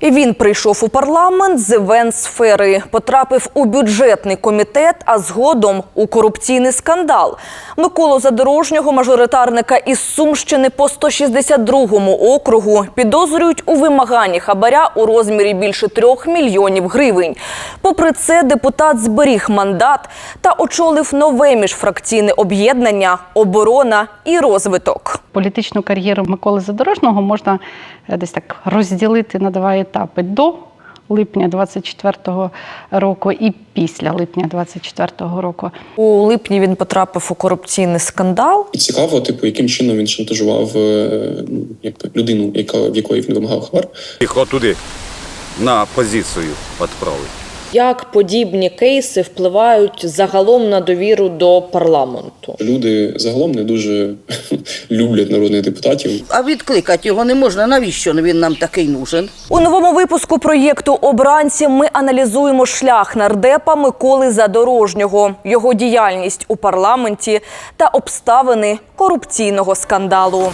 І він прийшов у парламент з івент-сфери, потрапив у бюджетний комітет, а згодом у корупційний скандал. Миколу Задорожнього, мажоритарника із Сумщини по 162-му округу, підозрюють у вимаганні хабаря у розмірі більше трьох мільйонів гривень. Попри це, депутат зберіг мандат та очолив нове міжфракційне об'єднання «Оборона і розвиток». Політичну кар'єру Миколи Задорожного можна е, десь так розділити на два етапи до липня 24-го року і після липня 24-го року. У липні він потрапив у корупційний скандал. І цікаво, типу, яким чином він шантажував е, якби людину, яка в якої він вимагав хабар. їх отуди на позицію відправити. Як подібні кейси впливають загалом на довіру до парламенту? Люди загалом не дуже люблять народних депутатів. А відкликати його не можна. Навіщо він нам такий нужен? У новому випуску проєкту Обранці ми аналізуємо шлях нардепа Миколи Задорожнього, його діяльність у парламенті та обставини корупційного скандалу.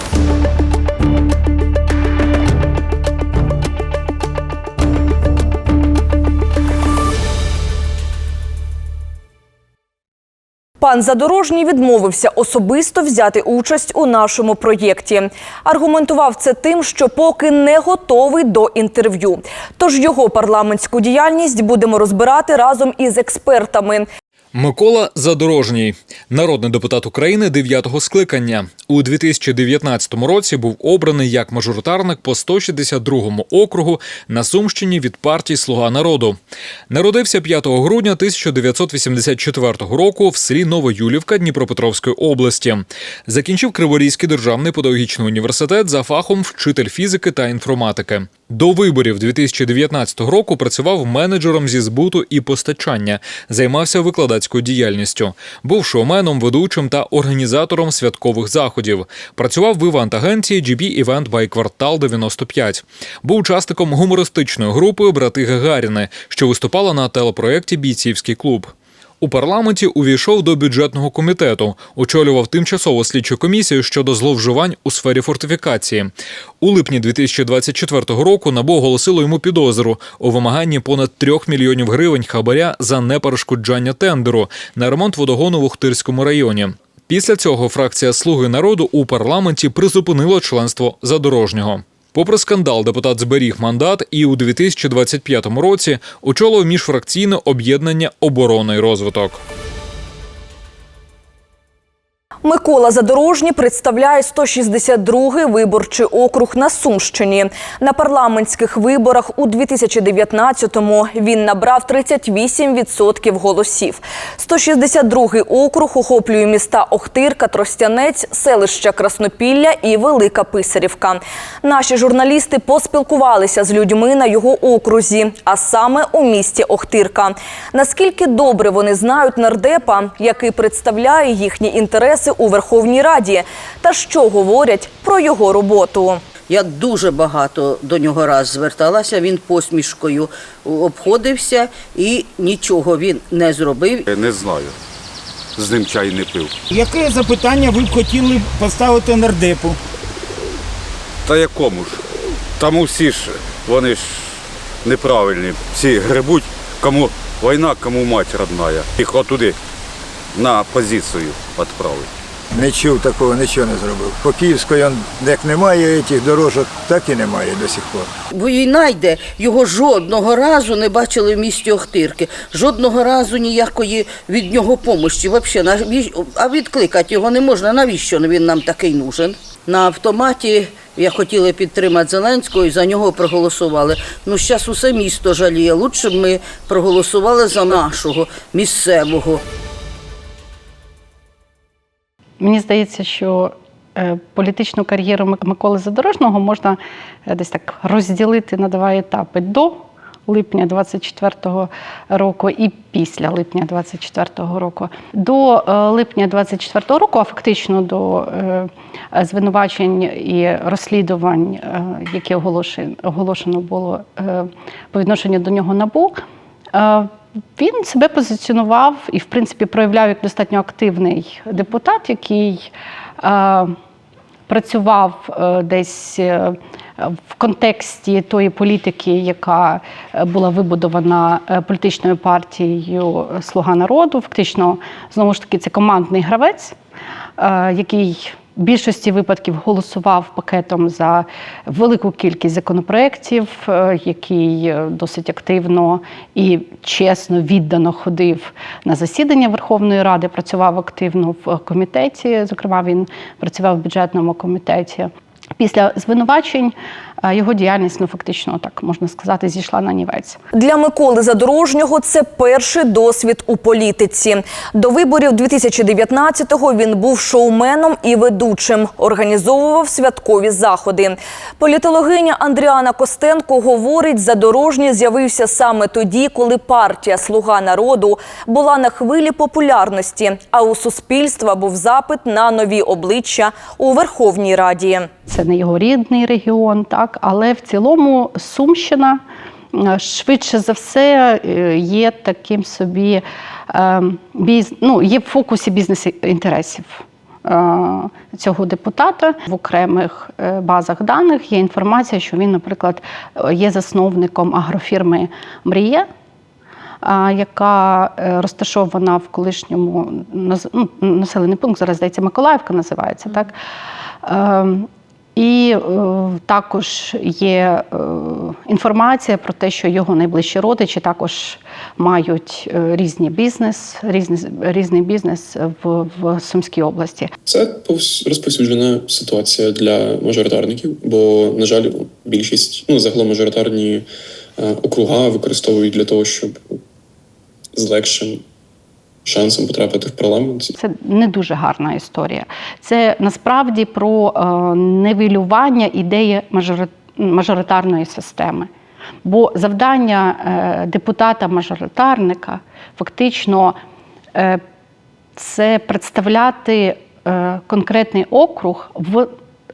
Пан Задорожній відмовився особисто взяти участь у нашому проєкті. Аргументував це тим, що поки не готовий до інтерв'ю. Тож його парламентську діяльність будемо розбирати разом із експертами. Микола Задорожній, народний депутат України 9-го скликання. У 2019 році був обраний як мажоритарник по 162-му округу на Сумщині від партії Слуга народу. Народився 5 грудня 1984 року в селі Новоюлівка Дніпропетровської області. Закінчив Криворізький державний педагогічний університет за фахом вчитель фізики та інформатики. До виборів 2019 року працював менеджером зі збуту і постачання, займався викладацькою діяльністю, був шоуменом, ведучим та організатором святкових заходів. Працював в івент-агенції GB Event by Квартал 95. Був учасником гумористичної групи Брати Гагаріни, що виступала на телепроєкті Бійцівський клуб. У парламенті увійшов до бюджетного комітету, очолював тимчасову слідчу комісію щодо зловживань у сфері фортифікації. У липні 2024 року НАБУ оголосило йому підозру у вимаганні понад 3 мільйонів гривень хабаря за неперешкоджання тендеру на ремонт водогону в Ухтирському районі. Після цього фракція Слуги народу у парламенті призупинила членство задорожнього. Попри скандал, депутат зберіг мандат і у 2025 році очолив міжфракційне об'єднання оборона і розвиток. Микола Задорожній представляє 162-й виборчий округ на Сумщині. На парламентських виборах у 2019-му він набрав 38% голосів. 162-й округ охоплює міста Охтирка, Тростянець, селища Краснопілля і Велика Писарівка. Наші журналісти поспілкувалися з людьми на його окрузі, а саме у місті Охтирка. Наскільки добре вони знають нардепа, який представляє їхні інтереси у Верховній Раді, та що говорять про його роботу. Я дуже багато до нього раз зверталася. Він посмішкою обходився і нічого він не зробив. Я не знаю. З ним чай не пив. Яке запитання ви б хотіли поставити нардепу? Та якому ж? Там усі ж вони ж неправильні. Всі гребуть, кому війна, кому мать родная. Їх отуди на позицію відправити. Не чув такого, нічого не зробив. По Київської он, як немає цих дорожок, так і немає до сих пор. Війна йде, його жодного разу не бачили в місті Охтирки. Жодного разу ніякої від нього помощі. Наві- а відкликати його не можна. Навіщо він нам такий нужен? На автоматі я хотіла підтримати Зеленського і за нього проголосували. Ну, зараз усе місто жаліє. Лучше б ми проголосували за нашого місцевого. Мені здається, що е, політичну кар'єру Миколи Задорожного можна е, десь так розділити на два етапи до липня 24-го року і після липня 24-го року. До е, липня 24-го року, а фактично до звинувачень і розслідувань, які оголошено, було по відношенню до нього НАБУ, він себе позиціонував і, в принципі, проявляв як достатньо активний депутат, який е, працював е, десь е, в контексті тої політики, яка е, була вибудована е, політичною партією Слуга народу, фактично знову ж таки це командний гравець, е, який в більшості випадків голосував пакетом за велику кількість законопроєктів, е, який е, досить активно і чесно віддано ходив на засідання Верховної Ради, працював активно в комітеті. Зокрема, він працював в бюджетному комітеті. Після звинувачень його діяльність, ну фактично так можна сказати, зійшла на нівець. Для Миколи Задорожнього це перший досвід у політиці. До виборів 2019-го він був шоуменом і ведучим, організовував святкові заходи. Політологиня Андріана Костенко говорить, Задорожній з'явився саме тоді, коли партія Слуга народу була на хвилі популярності, а у суспільства був запит на нові обличчя у Верховній Раді. Це не його рідний регіон, так але в цілому Сумщина е, швидше за все е, є таким собі е, ну, є в фокусі бізнес-інтересів. е, Цього депутата в окремих базах даних є інформація, що він, наприклад, є засновником агрофірми Мрія, яка розташована в колишньому ну, населений пункт, зараз здається, Миколаївка називається, так? І е, також є е, інформація про те, що його найближчі родичі також мають е, різні бізнес, різний, різний бізнес в, в Сумській області. Це повс- розповсюджена ситуація для мажоритарників, бо, на жаль, більшість, ну, загалом мажоритарні округа використовують для того, щоб з легшим шансом потрапити в парламент. Це не дуже гарна історія. Це насправді про е, невілювання ідеї мажори- мажоритарної системи. Бо завдання е, депутата-мажоритарника фактично е, це представляти конкретний округ в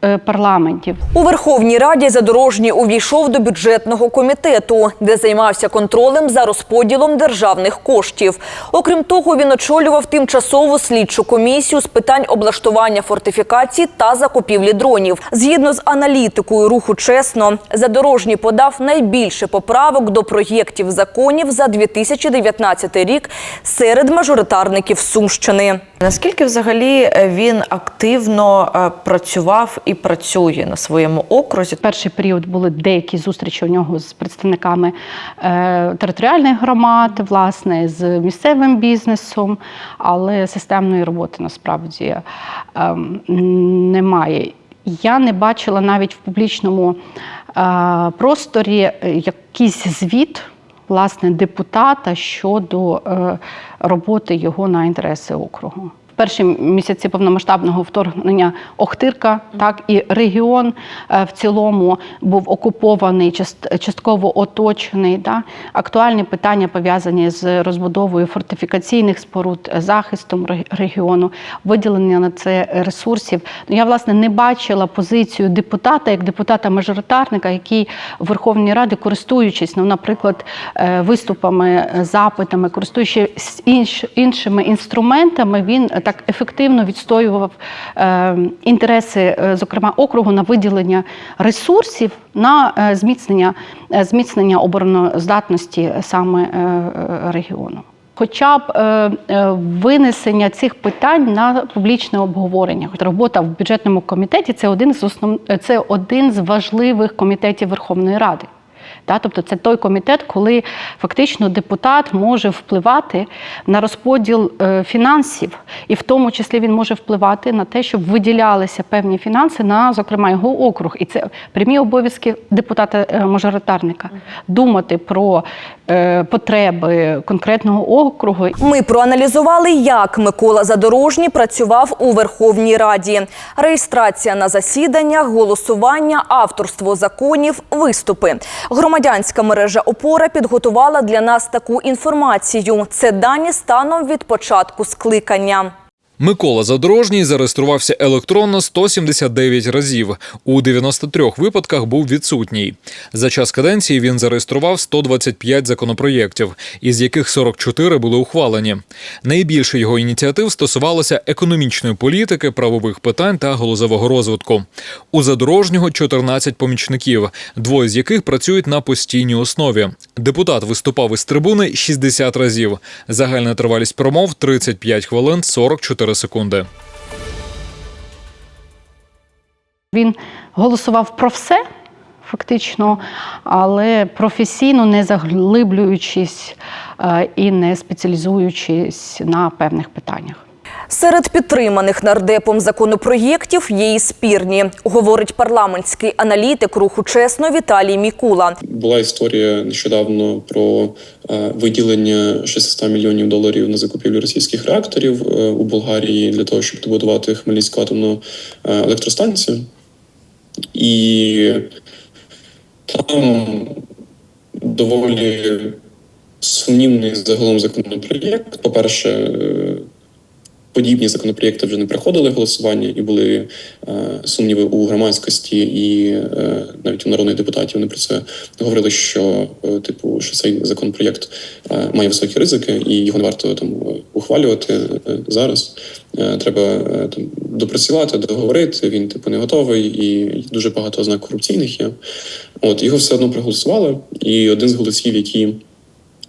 е, парламенті. У Верховній Раді Задорожній увійшов до бюджетного комітету, де займався контролем за розподілом державних коштів. Окрім того, він очолював тимчасову слідчу комісію з питань облаштування фортифікацій та закупівлі дронів. Згідно з аналітикою руху чесно, Задорожній подав найбільше поправок до проєктів законів за 2019 рік серед мажоритарників Сумщини. Наскільки взагалі е, він активно е, працював і працює на своєму окрузі? Перший період були деякі зустрічі у нього з представниками е, територіальних громад, власне, з місцевим бізнесом, але системної роботи насправді ем, немає. Я не бачила навіть в публічному е, просторі е, якийсь звіт. Власне, депутата щодо е, роботи його на інтереси округу. Перші місяці повномасштабного вторгнення Охтирка, так і регіон е, в цілому був окупований, част- частково оточений. Да? Актуальні питання пов'язані з розбудовою фортифікаційних споруд, захистом регіону, виділення на це ресурсів. Ну, я власне не бачила позицію депутата як депутата-мажоритарника, який в Верховній Раді, користуючись, ну, наприклад, е, виступами, запитами, користуючись інш, іншими інструментами, він е, так ефективно відстоював е, інтереси, е, зокрема округу, на виділення ресурсів на е, зміцнення, зміцнення обороноздатності саме регіону. Хоча б винесення цих питань на публічне обговорення. Робота в бюджетному комітеті це один з основ... це один з важливих комітетів Верховної Ради. Та, тобто це той комітет, коли фактично депутат може впливати на розподіл е, фінансів, і в тому числі він може впливати на те, щоб виділялися певні фінанси на, зокрема, його округ. І це прямі обов'язки депутата-мажоритарника думати про е, потреби конкретного округу. Ми проаналізували, як Микола Задорожній працював у Верховній Раді. Реєстрація на засіданнях, голосування, авторство законів, виступи. Громадянська мережа Опора підготувала для нас таку інформацію. Це дані станом від початку скликання. Микола Задорожній зареєструвався електронно 179 разів. У 93 випадках був відсутній. За час каденції він зареєстрував 125 законопроєктів, із яких 44 були ухвалені. Найбільше його ініціатив стосувалося економічної політики, правових питань та галузевого розвитку. У Задорожнього 14 помічників, двоє з яких працюють на постійній основі. Депутат виступав із трибуни 60 разів. Загальна тривалість промов 35 хвилин 44 секунди. Він голосував про все, фактично, але професійно не заглиблюючись е, і не спеціалізуючись на певних питаннях. Серед підтриманих нардепом законопроєктів є і спірні, говорить парламентський аналітик руху чесно Віталій Мікула. Була історія нещодавно про е, виділення 600 мільйонів доларів на закупівлю російських реакторів е, у Болгарії для того, щоб добудувати Хмельницьку атомну е, електростанцію. І там доволі сумнівний загалом законопроєкт. По-перше, е, подібні законопроєкти вже не проходили голосування і були е, сумніви у громадськості, і е, навіть у народних депутатів вони про це говорили, що е, типу, що цей законопроєкт е, має високі ризики, і його не варто там е, ухвалювати е, зараз. Е, треба е, там допрацювати, договорити. Він типу не готовий, і дуже багато ознак корупційних є. От його все одно проголосували, і один з голосів, які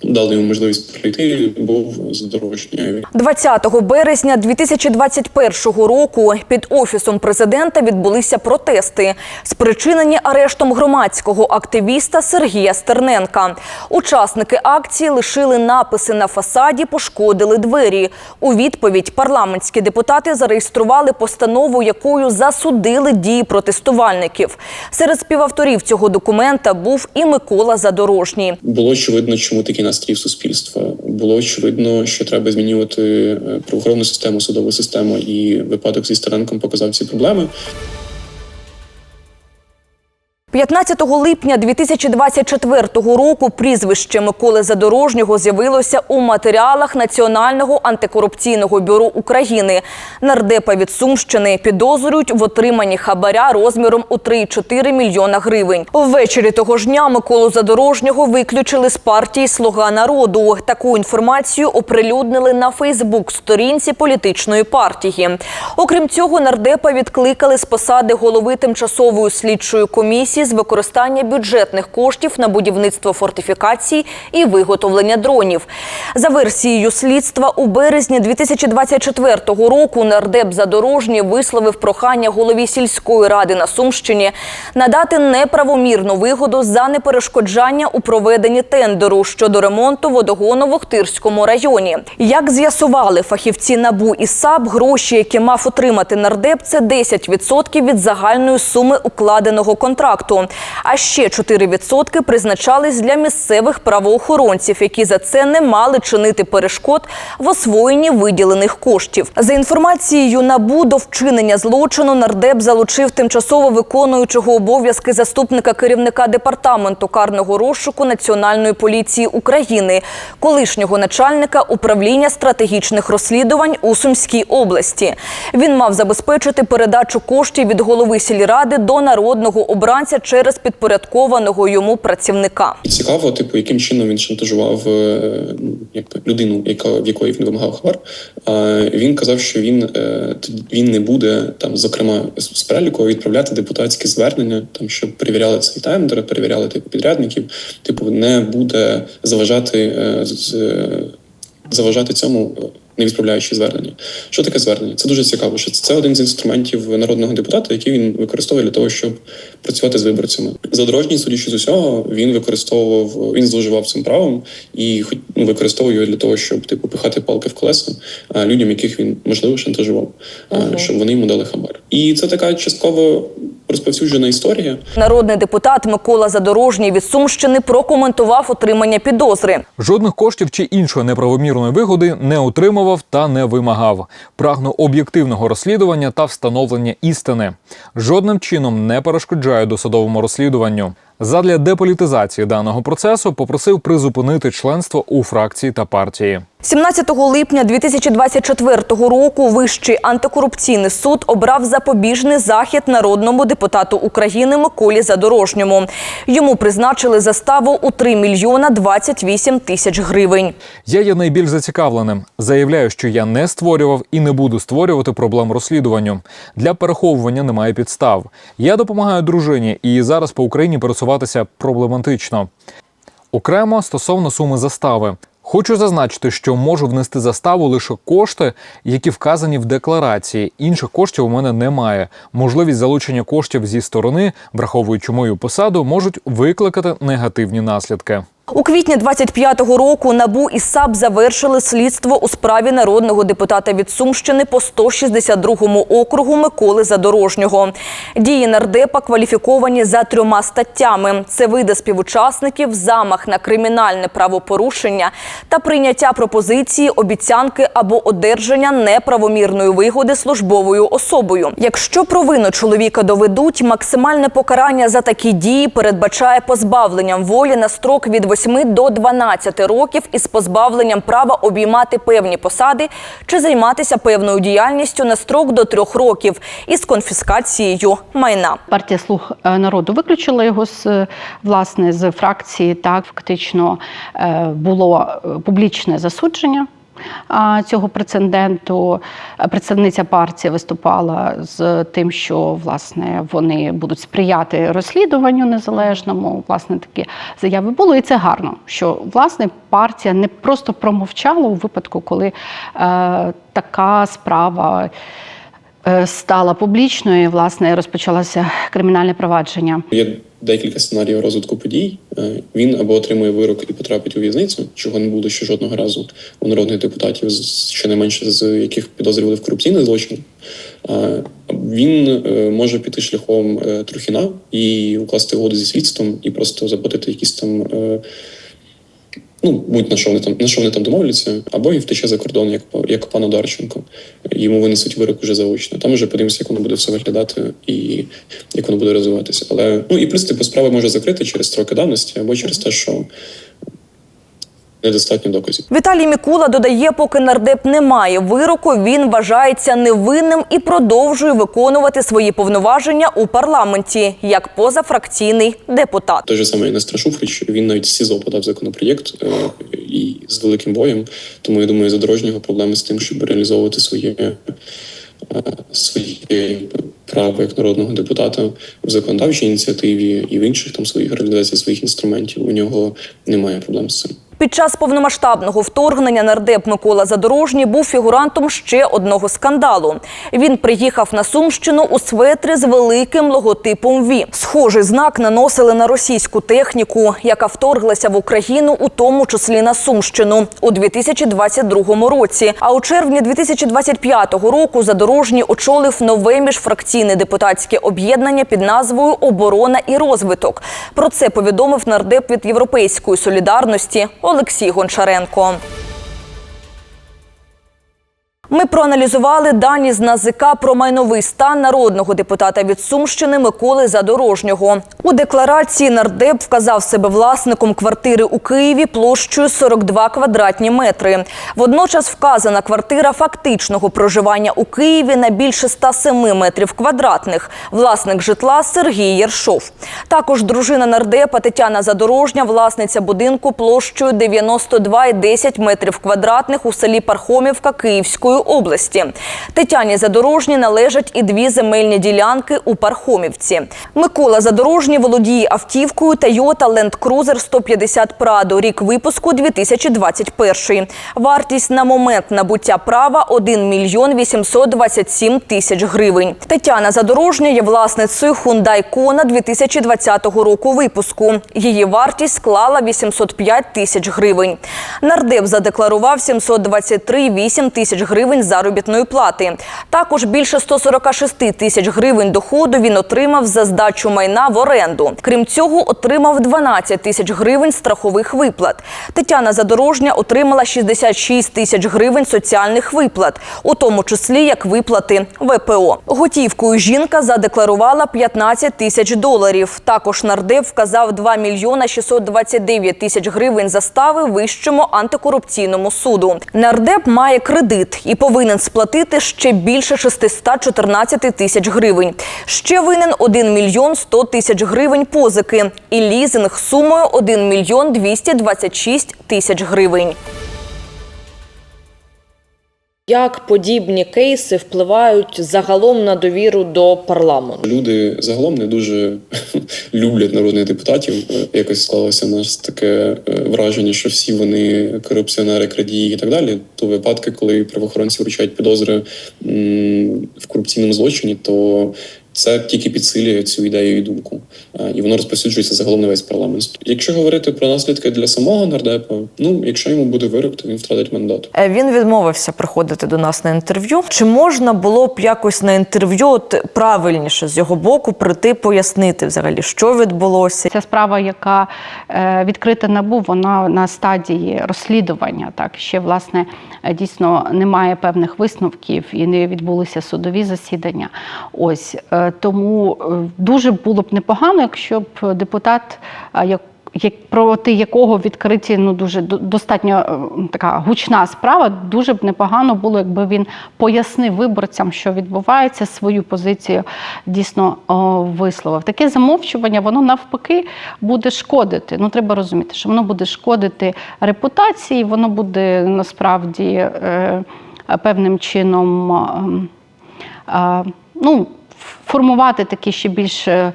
дали йому можливість прийти, був задорожньою. 20 березня 2021 року під офісом президента відбулися протести, спричинені арештом громадського активіста Сергія Стерненка. Учасники акції лишили написи на фасаді, пошкодили двері. У відповідь парламентські депутати зареєстрували постанову, якою засудили дії протестувальників. Серед співавторів цього документа був і Микола Задорожній. Було очевидно, чому такий настрій суспільства. Було очевидно, що треба змінювати е, правоохоронну систему, судову систему, і випадок зі Старенком показав ці проблеми. 15 липня 2024 року прізвище Миколи Задорожнього з'явилося у матеріалах Національного антикорупційного бюро України. Нардепа від Сумщини підозрюють в отриманні хабаря розміром у 3,4 мільйона гривень. Ввечері того ж дня Миколу Задорожнього виключили з партії Слуга народу. Таку інформацію оприлюднили на Фейсбук-сторінці політичної партії. Окрім цього, нардепа відкликали з посади голови тимчасової слідчої комісії з використання бюджетних коштів на будівництво фортифікацій і виготовлення дронів. За версією слідства, у березні 2024 року нардеп Задорожній висловив прохання голові сільської ради на Сумщині надати неправомірну вигоду за неперешкоджання у проведенні тендеру щодо ремонту водогону в Охтирському районі. Як з'ясували фахівці НАБУ і САП, гроші, які мав отримати нардеп, це 10% від загальної суми укладеного контракту. А ще 4% призначались для місцевих правоохоронців, які за це не мали чинити перешкод в освоєнні виділених коштів. За інформацією НАБУ до вчинення злочину нардеп залучив тимчасово виконуючого обов'язки заступника керівника департаменту карного розшуку Національної поліції України, колишнього начальника управління стратегічних розслідувань у Сумській області. Він мав забезпечити передачу коштів від голови сільради до народного обранця через підпорядкованого йому працівника. Цікаво, типу, яким чином він шантажував е, ну, якби людину, яка в якої він вимагав хабар. Він казав, що він е, він не буде там, зокрема, з переліку відправляти депутатські звернення, там щоб перевіряли цей тендер, перевіряли типу підрядників. Типу, не буде заважати е, з- заважати цьому. Не відправляючи звернення. Що таке звернення? Це дуже цікаво. Що це один з інструментів народного депутата, який він використовує для того, щоб працювати з виборцями. Задорожній, судячи з усього, він використовував, він зловживав цим правом і ну, використовує його для того, щоб типу пихати палки в колеса людям, яких він можливо шантажував, а, щоб вони йому дали хабар. І це така частково розповсюджена історія. Народний депутат Микола Задорожній від Сумщини прокоментував отримання підозри. Жодних коштів чи іншої неправомірної вигоди не отримував та не вимагав. Прагну об'єктивного розслідування та встановлення істини. Жодним чином не перешкоджаю досудовому розслідуванню. Задля деполітизації даного процесу попросив призупинити членство у фракції та партії. 17 липня 2024 року Вищий антикорупційний суд обрав запобіжний захід народному депутату України Миколі Задорожньому. Йому призначили заставу у 3 мільйона 28 тисяч гривень. Я є найбільш зацікавленим. Заявляю, що я не створював і не буду створювати проблем розслідуванню. Для переховування немає підстав. Я допомагаю дружині, і зараз по Україні пересуватися проблематично. Окремо стосовно суми застави. Хочу зазначити, що можу внести заставу лише кошти, які вказані в декларації. Інших коштів у мене немає. Можливість залучення коштів зі сторони, враховуючи мою посаду, можуть викликати негативні наслідки. У квітні 25-го року НАБУ і САП завершили слідство у справі народного депутата від Сумщини по 162-му округу Миколи Задорожнього. Дії нардепа кваліфіковані за трьома статтями: це види співучасників, замах на кримінальне правопорушення та прийняття пропозиції, обіцянки або одержання неправомірної вигоди службовою особою. Якщо провину чоловіка доведуть, максимальне покарання за такі дії передбачає позбавленням волі на строк від 8 до 12 років із позбавленням права обіймати певні посади чи займатися певною діяльністю на строк до 3 років із конфіскацією майна. Партія Слуг е, народу виключила його з е, власне з фракції. Так фактично е, було публічне засудження. Цього прецеденту Е, представниця партії виступала з тим, що власне вони будуть сприяти розслідуванню незалежному. Власне, такі заяви були, і це гарно. Що власне партія не просто промовчала у випадку, коли е, така справа е, стала публічною, власне, розпочалося кримінальне провадження. Є декілька сценаріїв розвитку подій. Е, Він або отримує вирок і потрапить у в'язницю, чого не було ще жодного разу у народних депутатів, з- щонайменше з яких підозрювали в корупційних злочинах. Е, Він е, може піти шляхом Трухіна і укласти угоду зі слідством і просто заплатити якісь там. Ну, будь на що вони там на що вони там домовляться, або і втече за кордон, як як пан Одарченко. Йому винесуть вирок уже заочно. Там вже подивимося, як воно буде все виглядати і як воно буде розвиватися. Але ну і плюс типу справа може закрити через строки давності або через те, що недостатньо доказів. Віталій Мікула додає, поки нардеп не має вироку, він вважається невинним і продовжує виконувати свої повноваження у парламенті як позафракційний депутат. Той же самий Нестор Шуфрич, він навіть СІЗО подав законопроєкт е, і з великим боєм. Тому я думаю, задорожнього проблеми з тим, щоб реалізовувати своє, е, своє право як народного депутата в законодавчій ініціативі і в інших там своїх реалізації своїх інструментів. У нього немає проблем з цим. Під час повномасштабного вторгнення нардеп Микола Задорожній був фігурантом ще одного скандалу. Він приїхав на Сумщину у светрі з великим логотипом ВІ. Схожий знак наносили на російську техніку, яка вторглася в Україну, у тому числі на Сумщину у 2022 році. А у червні 2025 року Задорожній очолив нове міжфракційне депутатське об'єднання під назвою Оборона і розвиток. Про це повідомив нардеп від Європейської солідарності Олексій Гончаренко. Ми проаналізували дані з НАЗК про майновий стан народного депутата від Сумщини Миколи Задорожнього. У декларації нардеп вказав себе власником квартири у Києві площею 42 квадратні метри. Водночас вказана квартира фактичного проживання у Києві на більше 107 метрів квадратних. Власник житла Сергій Єршов. Також дружина нардепа Тетяна Задорожня, власниця будинку площею 92,10 метрів квадратних у селі Пархомівка Київської області. Тетяні Задорожній належать і дві земельні ділянки у Пархомівці. Микола Задорожній володіє автівкою Toyota Land Cruiser 150 Prado, рік випуску 2021. Вартість на момент набуття права 1 мільйон 827 тисяч гривень. Тетяна Задорожня є власницею Hyundai Kona 2020 року випуску. Її вартість склала 805 тисяч гривень. Нардеп задекларував 723,8 тисяч гривень гривень заробітної плати. Також більше 146 тисяч гривень доходу він отримав за здачу майна в оренду. Крім цього, отримав 12 тисяч гривень страхових виплат. Тетяна Задорожня отримала 66 тисяч гривень соціальних виплат, у тому числі як виплати ВПО. Готівкою жінка задекларувала 15 тисяч доларів. Також нардеп вказав 2 мільйона 629 тисяч гривень застави Вищому антикорупційному суду. Нардеп має кредит і повинен сплатити ще більше 614 тисяч гривень. Ще винен 1 мільйон 100 тисяч гривень позики і лізинг сумою 1 мільйон 226 тисяч гривень. Як подібні кейси впливають загалом на довіру до парламенту? Люди загалом не дуже люблять народних депутатів. Е, Якось склалося в нас таке е, враження, що всі вони корупціонери, крадії і так далі. То випадки, коли правоохоронці вручають підозри в корупційному злочині, то це тільки підсилює цю ідею і думку, Е, і воно розповсюджується загалом на весь парламент. Якщо говорити про наслідки для самого нардепа, ну якщо йому буде вирок, то він втратить мандат. Е, Він відмовився приходити до нас на інтерв'ю. Чи можна було б якось на інтерв'ю от, правильніше з його боку прийти пояснити взагалі, що відбулося? Ця справа, яка е, відкрита набу, вона на стадії розслідування. Так ще власне дійсно немає певних висновків і не відбулися судові засідання. Ось тому е, дуже було б непогано, якщо б депутат, е, як як проти якого відкриті ну дуже достатньо е, така гучна справа, дуже б непогано було, якби він пояснив виборцям, що відбувається, свою позицію дійсно о, висловив. Таке замовчування, воно навпаки буде шкодити. Ну треба розуміти, що воно буде шкодити репутації, воно буде насправді е, певним чином. ем, а, ну, формувати таки ще більш, е,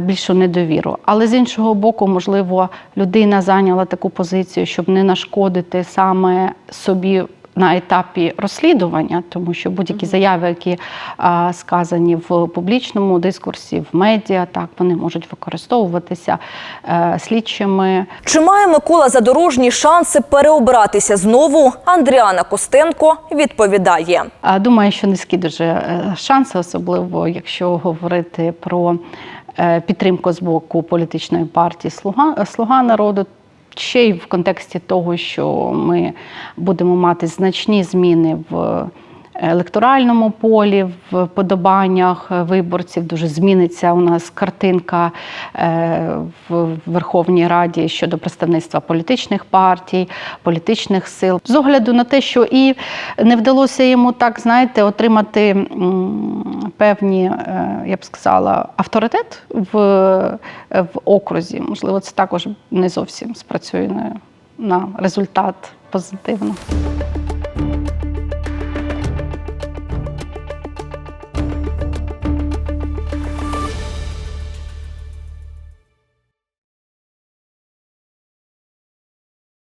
більшу недовіру. Але з іншого боку, можливо, людина зайняла таку позицію, щоб не нашкодити саме собі. На етапі розслідування, тому що будь-які заяви, які а, сказані в публічному дискурсі, в медіа, так вони можуть використовуватися е, слідчими Чи має Микола Задорожній шанси переобратися знову? Андріана Костенко відповідає. А, Думаю, що низькі дуже е, шанси, особливо якщо говорити про е, підтримку з боку політичної партії Слуга, Слуга народу. Ще й в контексті того, що ми будемо мати значні зміни в електоральному полі, в подобаннях виборців. Дуже зміниться у нас картинка е, в Верховній Раді щодо представництва політичних партій, політичних сил. З огляду на те, що і не вдалося йому так, знаєте, отримати певні, е, я б сказала, авторитет в, в окрузі. Можливо, це також не зовсім спрацює на, на результат позитивно.